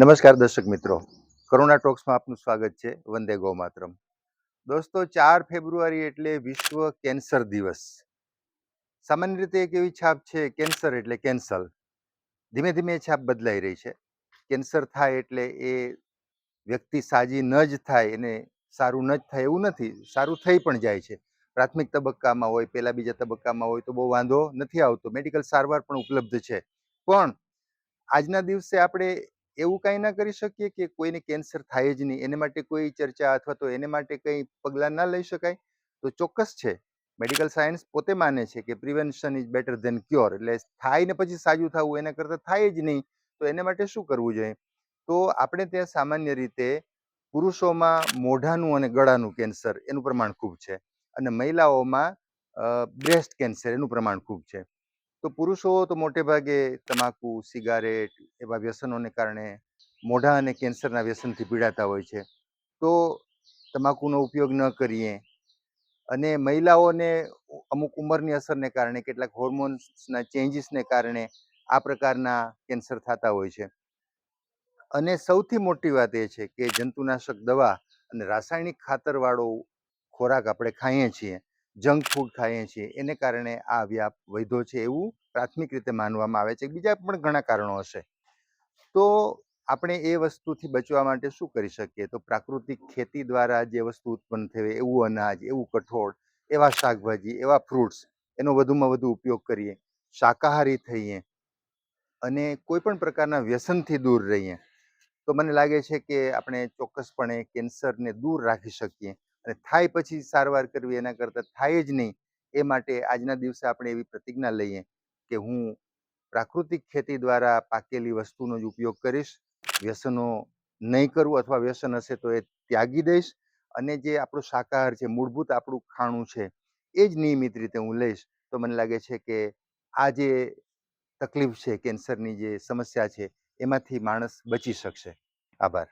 નમસ્કાર દર્શક મિત્રો. કરુણા ટોક્સમાં આપનું સ્વાગત છે. વંદે ગો માતરમ દોસ્તો, ચાર ફેબ્રુઆરી એટલે વિશ્વ કેન્સર દિવસ. સામાન્ય રીતે એક એવી છાપ છે, કેન્સર એટલે કેન્સલ. ધીમે ધીમે એ છાપ બદલાઈ રહી છે. કેન્સર થાય એટલે એ વ્યક્તિ સાજી ન જ થાય, એને સારું ન જ થાય એવું નથી. સારું થઈ પણ જાય છે. પ્રાથમિક તબક્કામાં હોય, પહેલાં બીજા તબક્કામાં હોય તો બહુ વાંધો નથી આવતો. મેડિકલ સારવાર પણ ઉપલબ્ધ છે. પણ આજના દિવસે આપણે એવું કાંઈ ના કરી શકીએ કે કોઈને કેન્સર થાય જ નહીં? એને માટે કોઈ ચર્ચા અથવા તો એને માટે કંઈ પગલાં ના લઈ શકાય? તો ચોક્કસ છે. મેડિકલ સાયન્સ પોતે માને છે કે prevention is better than cure. એટલે થાય ને પછી સાજું થવું એના કરતાં થાય જ નહીં. તો એને માટે શું કરવું જોઈએ? તો આપણે ત્યાં સામાન્ય રીતે પુરુષોમાં મોઢાનું અને ગળાનું કેન્સર એનું પ્રમાણ ખૂબ છે. અને મહિલાઓમાં બ્રેસ્ટ કેન્સર એનું પ્રમાણ ખૂબ છે. તો પુરુષો તો મોટે ભાગે તમાકુ, સિગારેટ એવા વ્યસનોને કારણે મોઢા અને કેન્સરના વ્યસનથી પીડાતા હોય છે. તો તમાકુનો ઉપયોગ ન કરીએ અને મહિલાઓને અમુક ઉંમરની અસરને કારણે કેટલાક હોર્મોન્સના ચેન્જીસને કારણે આ પ્રકારના કેન્સર થતા હોય છે. અને સૌથી મોટી વાત એ છે કે જંતુનાશક દવા અને રાસાયણિક ખાતરવાળો ખોરાક આપણે ખાઈએ છીએ. જંક ફૂડ ખાઈએ છીએ, એને કારણે આ વ્યાપ વધ્યો છે એવું પ્રાથમિક રીતે માનવામાં આવે છે. બીજા પણ ઘણા કારણો હશે. તો આપણે એ વસ્તુથી બચવા માટે શું કરી શકીએ? તો પ્રાકૃતિક ખેતી દ્વારા જે વસ્તુ ઉત્પન્ન થવે, એવું અનાજ, એવું કઠોળ, એવા શાકભાજી, એવા ફ્રૂટ્સ એનો વધુમાં વધુ ઉપયોગ કરીએ, શાકાહારી થઈએ અને કોઈ પણ પ્રકારના વ્યસનથી દૂર રહીએ. તો મને લાગે છે કે આપણે ચોક્કસપણે કેન્સરને દૂર રાખી શકીએ. અને થાય પછી સારવાર કરવી એના કરતાં થાય જ નહીં, એ માટે આજના દિવસે આપણે એવી પ્રતિજ્ઞા લઈએ કે હું પ્રાકૃતિક ખેતી દ્વારા પાકેલી વસ્તુનો જ ઉપયોગ કરીશ, વ્યસનો નહીં કરું અથવા વ્યસન હશે તો એ ત્યાગી દઈશ અને જે આપણું શાકાહાર છે, મૂળભૂત આપણું ખાણું છે, એ જ નિયમિત રીતે હું લઈશ. તો મને લાગે છે કે આ જે તકલીફ છે, કેન્સરની જે સમસ્યા છે, એમાંથી માણસ બચી શકશે. આભાર.